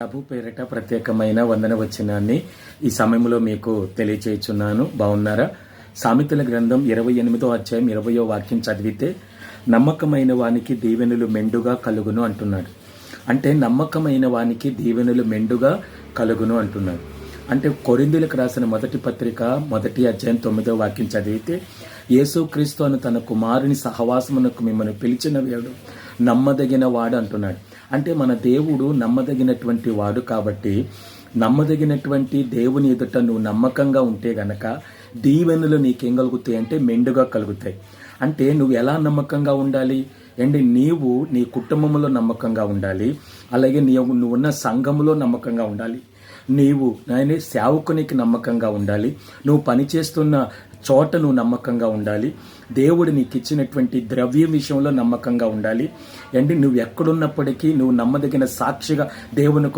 ప్రభు పేరిట ప్రత్యేకమైన వందన వచనాన్ని ఈ సమయంలో మీకు తెలియచేయుచున్నాను. బాగున్నారా? సామెతల గ్రంథం ఇరవై ఎనిమిదో అధ్యాయం ఇరవయో వాక్యం చదివితే నమ్మకమైన వానికి దీవెనులు మెండుగా కలుగును అంటున్నాడు. అంటే నమ్మకమైన వానికి దీవెనులు మెండుగా కలుగును అంటున్నాడు. అంటే కొరిందులకు రాసిన మొదటి పత్రిక మొదటి అధ్యాయం తొమ్మిదో వాక్యం చదివితే యేసుక్రీస్తు అను తన కుమారుని సహవాసమునకు మిమ్మల్ని పిలిచిన వేడు నమ్మదగిన వాడు అంటున్నాడు. అంటే మన దేవుడు నమ్మదగినటువంటి వాడు కాబట్టి నమ్మదగినటువంటి దేవుని ఎదుట నువ్వు నమ్మకంగా ఉంటే గనక దీవెనలు నీకేం కలుగుతాయి అంటే మెండుగా కలుగుతాయి. అంటే నువ్వు ఎలా నమ్మకంగా ఉండాలి? అండ్ నీవు నీ కుటుంబంలో నమ్మకంగా ఉండాలి. అలాగే నీవు నువ్వు ఉన్న సంఘములో నమ్మకంగా ఉండాలి. నీవు నాయనే సేవకునికి నమ్మకంగా ఉండాలి. నువ్వు పనిచేస్తున్న చోట నువ్వు నమ్మకంగా ఉండాలి. దేవుడు నీకు ఇచ్చినటువంటి ద్రవ్యం విషయంలో నమ్మకంగా ఉండాలి. అండి నువ్వు ఎక్కడున్నప్పటికీ నువ్వు నమ్మదగిన సాక్షిగా దేవుని